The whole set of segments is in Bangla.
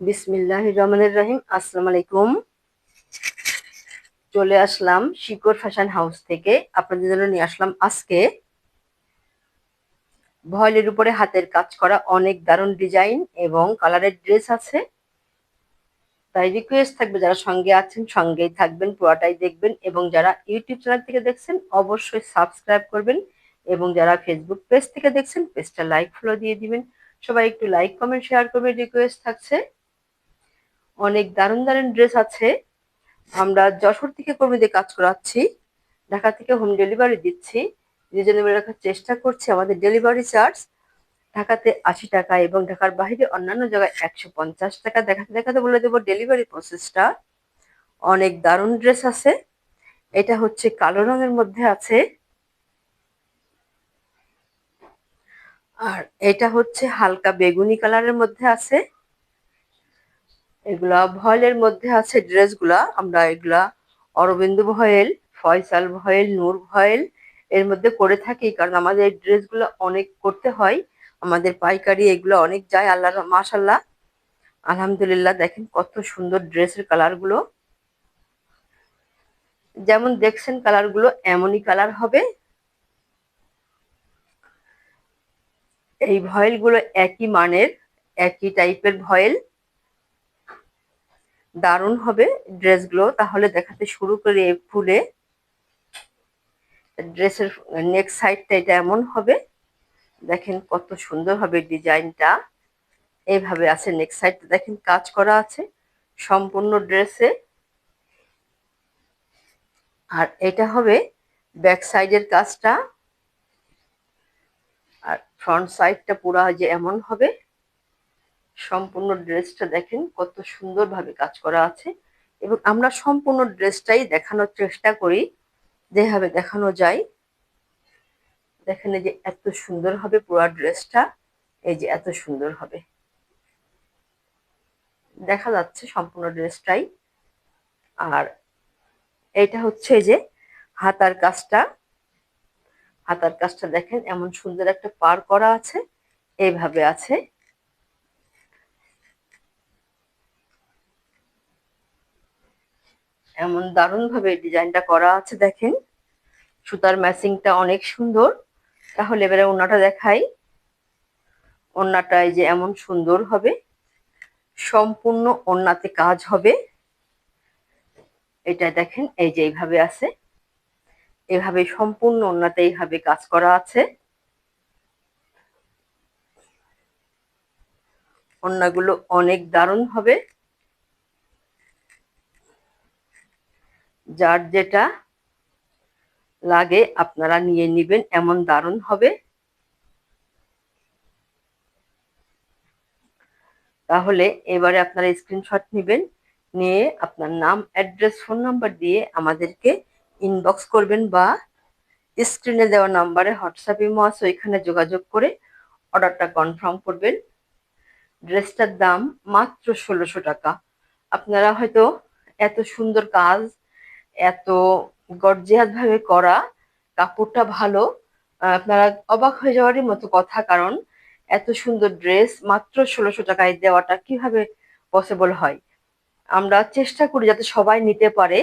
বিসমিল্লাহ রহমানের রহিম, আসসালামু আলাইকুম। চলে আসলাম শিকড় ফ্যাশন হাউস থেকে। আপনাদের জন্য নিয়ে আসলাম আজকে। ভয়েলের উপরে হাতের কাজ করা অনেক দারুণ ডিজাইন এবং কালারের ড্রেস আছে। তাই রিকোয়েস্ট থাকবে যারা সঙ্গে আছেন, সঙ্গেই থাকবেন, পুরাটাই দেখবেন এবং যারা ইউটিউব চ্যানেল থেকে দেখছেন, অবশ্যই সাবস্ক্রাইব করবেন এবং যারা ফেসবুক পেজ থেকে দেখছেন পেজটা লাইক ফলো দিয়ে দিবেন। সবাই একটু লাইক কমেন্ট শেয়ার করবে রিকোয়েস্ট থাকছে। অনেক দারুণ দারুণ ড্রেস আছে। আমরা যশোর থেকে কর্মীদের কাজ করাচ্ছি। ঢাকা থেকে হোম ডেলিভারি দিচ্ছি। রিজনেবল রাখার চেষ্টা করছি আমাদের ডেলিভারি চার্জ ঢাকাতে আশি টাকা এবং ঢাকার বাইরে অন্যান্য জায়গায় একশো পঞ্চাশ টাকা। দেখাতে দেখাতে বলে দেবো ডেলিভারি প্রসেসটা অনেক দারুণ ড্রেস আছে। এটা হচ্ছে কালো রঙের মধ্যে আছে। আর এটা হচ্ছে হালকা বেগুনি কালারের মধ্যে আছে। এগুলা ভয়েলের মধ্যে আছে ড্রেসগুলা, আমরা এগুলা Arvind voile, Faisal voile, Noor voile এর মধ্যে করে থাকি, কারণ আমাদের এই ড্রেসগুলো অনেক করতে হয়, আমাদের পাইকারি এগুলো অনেক যায়, আল্লাহ মাশাল্লাহ আলহামদুলিল্লাহ, দেখেন কত সুন্দর ড্রেসের কালারগুলো। যেমন দেখছেন কালারগুলো, এমনই কালার হবে। এই ভয়েলগুলো একই মানের, একই টাইপের ভয়েল। দারুণ হবে ড্রেসগুলো। তাহলে দেখাতে শুরু করি ফুলে। ড্রেসের নেক সাইডটা এটা এমন হবে। দেখেন কত সুন্দর হবে ডিজাইনটা। এইভাবে আছে নেক সাইডটা দেখেন কাজ করা আছে সম্পূর্ণ ড্রেসে। আর এটা হবে ব্যাক সাইডের কাজটা। আর ফ্রন্ট সাইডটা পুরা যে এমন হবে। সম্পূর্ণ ড্রেসটা দেখেন, কত সুন্দরভাবে কাজ করা আছে। এবং আমরা সম্পূর্ণ ড্রেসটাই দেখানোর চেষ্টা করি, যেভাবে দেখানো যায়। দেখেন যে এত সুন্দর হবে পুরো ড্রেসটা, এই যে এত সুন্দর হবে। দেখা যাচ্ছে সম্পূর্ণ ড্রেসটাই। আর এটা হচ্ছে যে হাতার কাজটা। হাতার কাজটা দেখেন, এমন সুন্দর একটা পার করা আছে এইভাবে আছে। এমন দারুণ ভাবে ডিজাইনটা করা আছে দেখেন। সুতার ম্যাচিংটা অনেক সুন্দর। তাহলে এবারে ওনাটা দেখাই। ওনাটাই যে এমন সুন্দর হবে। সম্পূর্ণ ওনাতে কাজ হবে। এটা দেখেন, এই যে এইভাবে আছে। এভাবে সম্পূর্ণ ওনাতে এইভাবে কাজ করা আছে। ওনাগুলো অনেক দারুণ হবে। যার যেটা লাগে আপনারা নিয়ে নিবেন, এমন দারুণ হবে। তাহলে এবারে আপনারা স্ক্রিনশট নেবেন, নিয়ে আপনার নাম অ্যাড্রেস ফোন নাম্বার দিয়ে আমাদেরকে ইনবক্স করবেন বা স্ক্রিনে দেওয়া নাম্বারে হোয়াটসঅ্যাপ আছে, ওইখানে যোগাযোগ করে অর্ডারটা কনফার্ম করবেন। ড্রেসটার দাম মাত্র ষোলোশো টাকা। আপনারা হয়তো এত সুন্দর কাজ এত গর্জিয়াস ভাবে করা, কাপড়টা ভালো আপনারা অবাক হয়ে যাওয়ারই মতো কথা, কারণ এত সুন্দর ড্রেস মাত্র ষোলোশো টাকায় দেওয়াটা কীভাবে পসিবল হয়? আমরা চেষ্টা করি যাতে সবাই নিতে পারে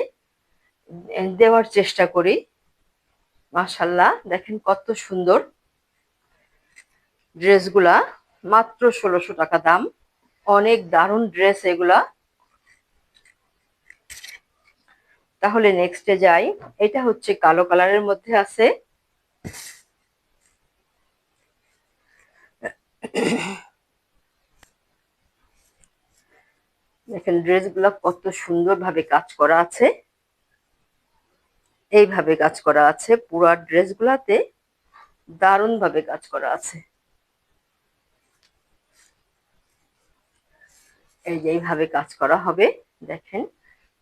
দেওয়ার চেষ্টা করি। মাশাল্লাহ, দেখেন কত সুন্দর ড্রেসগুলা মাত্র ষোলোশো টাকা দাম। অনেক দারুণ ড্রেস এগুলা। তাহলে নেক্সটে যাই। এটা হচ্ছে কালো কালারের মধ্যে আছে। দেখেন ড্রেসগুলো কত সুন্দরভাবে কাজ করা আছে। এইভাবে কাজ করা আছে। পুরো ড্রেসগুলাতে ভাবে কাজ করা আছে। এই যে এইভাবে কাজ করা হবে, দেখেন।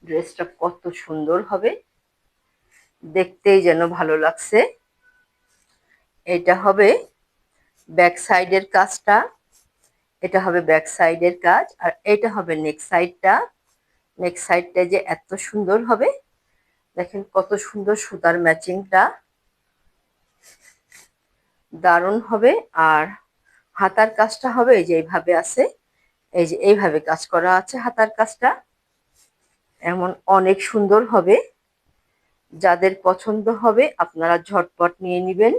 ড্রেসটা কত সুন্দর হবে। দেখতেই যেন ভালো লাগছে। এটা হবে ব্যাক সাইডের কাজটা। এটা হবে ব্যাক সাইডের কাজ। আর এটা হবে নেক সাইডটা। নেক সাইডটা যে এত সুন্দর হবে। দেখেন কত সুন্দর সুতার ম্যাচিংটা। দারুণ হবে। আর হাতার কাজটা হবে এই যে এইভাবে আছে। এই যে এইভাবে কাজ করা আছে হাতার কাজটা। এমন অনেক সুন্দর হবে। যাদের পছন্দ হবে, আপনারা ঝটপট নিয়ে নেবেন।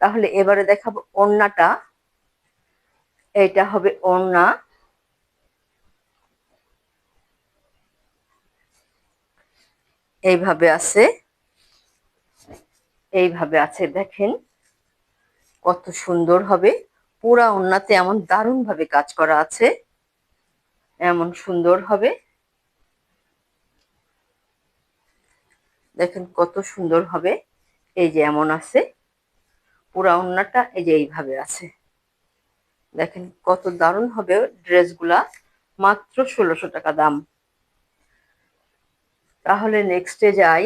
তাহলে এবারে দেখাবো ওড়নাটা। এইটা হবে ওড়না। এইভাবে আছে। এইভাবে আছে, দেখেন। কত সুন্দর হবে। পুরা ওড়নাতে এমন দারুণ ভাবে কাজ করা আছে। এমন সুন্দর হবে। দেখেন কত সুন্দর হবে। এই যে এমন আছে। পুরা ওড়নাটা এই যে এইভাবে আছে। দেখেন কত দারুণ হবে ড্রেসগুলা। মাত্র ষোলোশো টাকা দাম। তাহলে নেক্সটে যাই।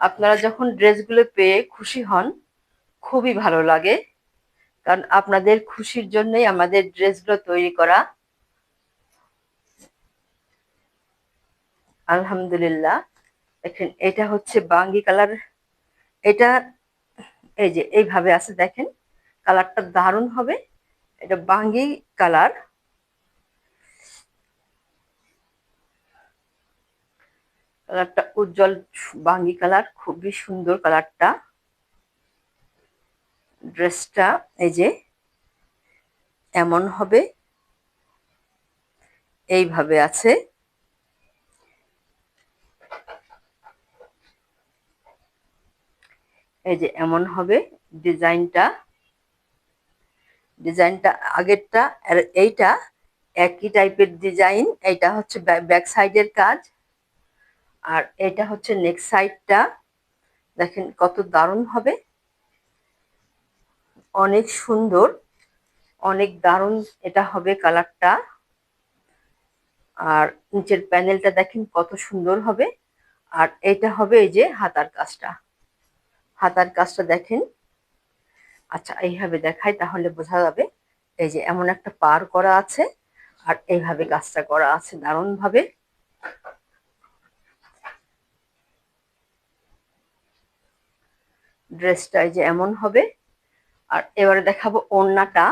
আপনারা যখন ড্রেসগুলো পেয়ে খুশি হন খুবই ভালো লাগে। কারণ আপনাদের খুশির জন্যই আমাদের ড্রেসগুলো তৈরি করা। আলহামদুলিল্লাহ। দেখেন, এটা হচ্ছে বাঙ্গি কালার। এটা, এই যে, এইভাবে আছে, দেখেন। কালারটা দারুণ হবে। এটা বাঙ্গি কালার। কালারটা উজ্জ্বল বাঙ্গি কালার, খুবই সুন্দর কালারটা। ড্রেসটা এই যে এমন হবে, এইভাবে আছে। এই যে এমন হবে, ডিজাইনটা ডিজাইনটা আগেরটা, আর এইটা একই টাইপের ডিজাইন, এইটা হচ্ছে ব্যাক সাইডের কাজ, আর এটা হচ্ছে নেক্সট সাইডটা। দেখেন কত দারুণ হবে। অনেক সুন্দর, অনেক দারুণ এটা হবে কালারটা। আর নিচের প্যানেলটা দেখেন কত সুন্দর হবে। আর এটা হবে এই যে হাতার কাজটা। হাতার কাজটা দেখেন। আচ্ছা এইভাবে দেখাই তাহলে বোঝা যাবে। এই যে এমন একটা পার করা আছে আর এইভাবে কাজটা করা আছে দারুণ ভাবে ড্রেসটা এই যে এমন হবে। আর এবারে দেখাবো ওড়নাটা।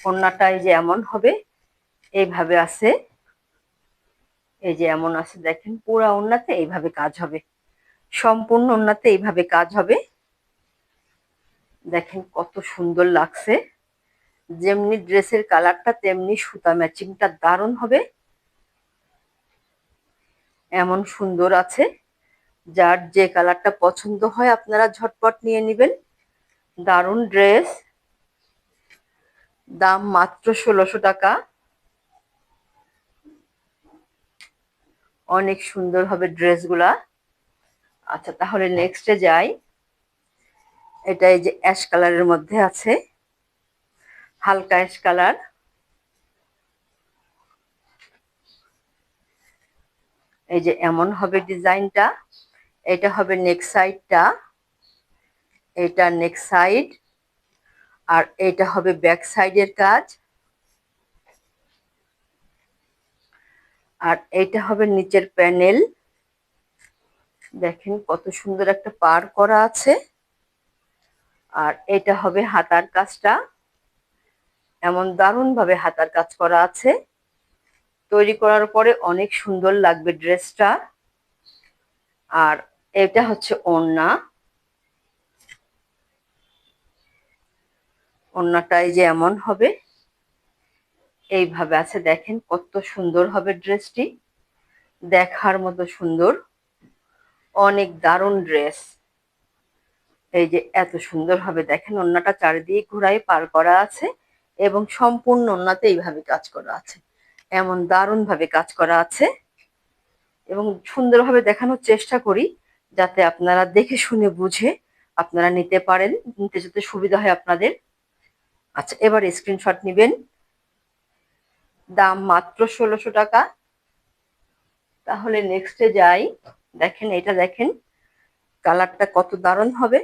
ওড়নাটা এই যে এমন হবে, এইভাবে আছে। এই যে এমন আছে, দেখেন, পুরা ওড়নাতে এইভাবে কাজ হবে। সম্পূর্ণ ওড়নাতে এইভাবে কাজ হবে। দেখেন কত সুন্দর লাগছে। যেমনি ড্রেসের কালারটা, তেমনি সুতা ম্যাচিংটা দারুণ হবে। এমন সুন্দর আছে। যার যে কালারটা পছন্দ হয় আপনারা ঝটপট নিয়ে নেবেন। দারুণ ড্রেস। দাম মাত্র ষোলোশো টাকা। অনেক সুন্দর হবে ড্রেসগুলা। আচ্ছা তাহলে নেক্সটে যাই। এটা এই যে অ্যাশ কালারের মধ্যে আছে। হালকা অ্যাশ কালার এই যে এমন হবে ডিজাইনটা এটা হবে নেক সাইডটা এটা নেক সাইড আর এটা হবে ব্যাক সাইডের কাজ। আর এটা হবে নিচের প্যানেল দেখেন কত সুন্দর একটা পার করা আছে। আর এটা হবে হাতার কাজটা। এমন দারুণ ভাবে হাতার কাজ করা আছে। তৈরি করার পরে অনেক সুন্দর লাগবে ড্রেসটা আর এটা হচ্ছে ওড়না। ওড়নাটাই যে এমন হবে, এইভাবে আছে, দেখেন কত সুন্দর হবে ড্রেসটি। দেখার মতো সুন্দর। অনেক দারুণ ড্রেস। এই যে এত সুন্দর হবে, দেখেন ওড়নাটা চারিদিকে ঘুরাই পার করা আছে এবং সম্পূর্ণ ওড়নাতে এইভাবে কাজ করা আছে। এমন দারুণ ভাবে কাজ করা আছে। এবং সুন্দরভাবে দেখানোর চেষ্টা করি, যাতে আপনারা দেখে শুনে বুঝে আপনারা নিতে পারেন, নিতে যেতে সুবিধা হয় আপনাদের। আচ্ছা এবার স্ক্রিনশট নেবেন। দাম মাত্র ষোলোশো টাকা। তাহলে নেক্সটে যাই। দেখেন, এটা দেখেন কালারটা কত দারুণ হবে।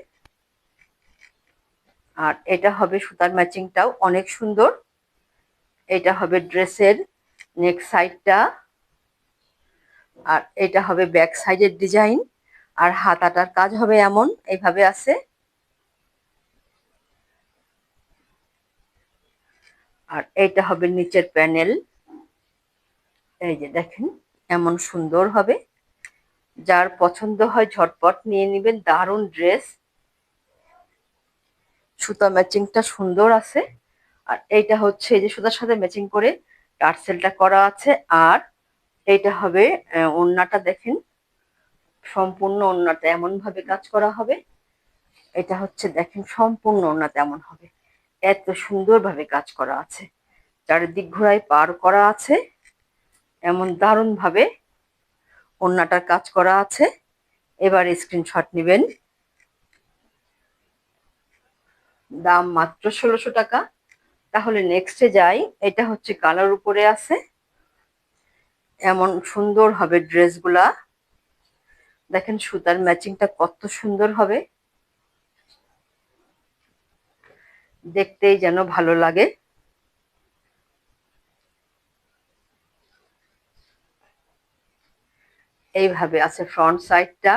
আর এটা হবে সুতার ম্যাচিংটাও অনেক সুন্দর। এটা হবে ড্রেসের নেক সাইডটা আর এটা হবে ব্যাক সাইডের ডিজাইন। আর হাতাটার কাজ হবে এমন এইভাবে আছে। আর এইটা হবে নিচের প্যানেল। এই যে দেখেন, এমন সুন্দর হবে। যার পছন্দ হয় ঝটপট নিয়ে নেবেন, দারুণ ড্রেস। সুতা ম্যাচিংটা সুন্দর আছে। আর এইটা হচ্ছে এই যে সুতার সাথে ম্যাচিং করে টার্সেলটা করা আছে। আর এইটা হবে আহ, ওড়নাটা দেখেন। সম্পূর্ণ ওড়নাটা এমন ভাবে কাজ করা হবে। এটা হচ্ছে দেখেন সম্পূর্ণ ওড়নাটা এমন হবে। এত সুন্দর ভাবে কাজ করা আছে। চারিদিক ঘোড়ায় পার করা আছে। এমন দারুণ ভাবে ওড়নাটার কাজ করা আছে। এবার স্ক্রিনশট নেবেন। দাম মাত্র ষোলোশো টাকা। তাহলে নেক্সটে যাই। এটা হচ্ছে কালার উপরে আছে। এমন সুন্দর হবে ড্রেসগুলা। দেখেন সুতার ম্যাচিংটা কত সুন্দর হবে। দেখতেই যেন ভালো লাগে। এইভাবে আছে ফ্রন্ট সাইডটা।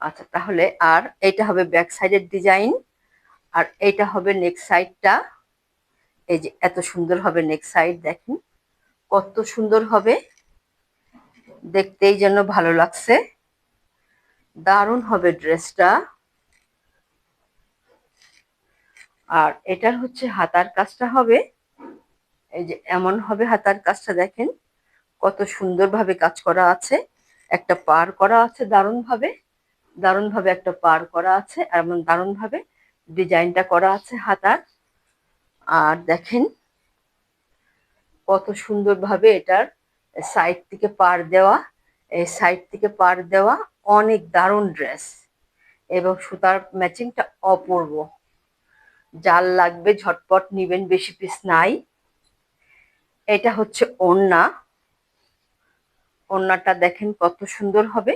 আচ্ছা তাহলে আর এইটা হবে ব্যাক সাইডের ডিজাইন। আর এইটা হবে নেক সাইডটা। এই যে এত সুন্দর হবে নেক সাইড, দেখেন। কত সুন্দর হবে। দেখতেই যেন ভালো লাগছে। দারুণ হবে ড্রেসটা। আর এটার হচ্ছে হাতার কাজটা হবে। এই যে এমন হবে হাতার কাজটা, দেখেন। কত সুন্দরভাবে কাজ করা আছে। একটা পার করা আছে দারুণ ভাবে দারুণ ভাবে একটা পার করা আছে। এমন দারুণ ভাবে ডিজাইনটা করা আছে হাতার। আর দেখেন কত সুন্দরভাবে এটার সাইড থেকে পার দেওয়া, এই সাইড থেকে পার দেওয়া অনেক দারুণ ড্রেস এবং সুতার ম্যাচিংটা অপূর্ব। জাল লাগবে ঝটপট নিবেন, বেশি পিস নাই। এটা হচ্ছে ওড়না। ওড়নাটা দেখেন কত সুন্দর হবে।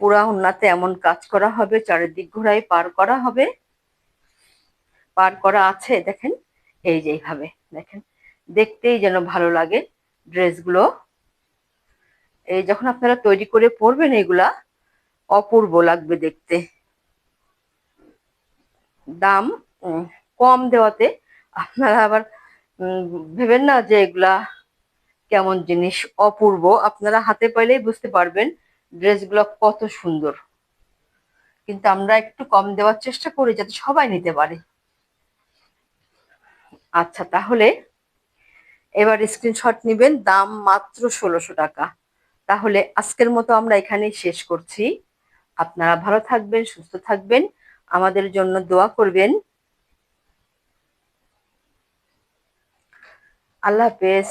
পুরা ওড়নাতে এমন কাজ করা হবে, চারিদিক ঘোড়ায় পার করা হবে। পার করা আছে, দেখেন। এই যে এইভাবে, দেখেন। দেখতেই যেন ভালো লাগে ড্রেসগুলো। এই যখন আপনারা তৈরি করে পরবেন এগুলা, অপূর্ব লাগবে দেখতে। দাম কম দেওয়াতে আপনারা আবার ভেবেন না যে এগুলা কেমন জিনিস, অপূর্ব। আপনারা হাতে পাইলেই বুঝতে পারবেন ড্রেসগুলো কত সুন্দর। কিন্তু আমরা একটু কম দেওয়ার চেষ্টা করি যাতে সবাই নিতে পারে। আচ্ছা তাহলে এবার স্ক্রিনশট নেবেন, দাম মাত্র ষোলোশো টাকা। তাহলে আজকের মতো আমরা এখানেই শেষ করছি। আপনারা ভালো থাকবেন, সুস্থ থাকবেন। আমাদের জন্য দোয়া করবেন। আল্লাহ হাফেজ।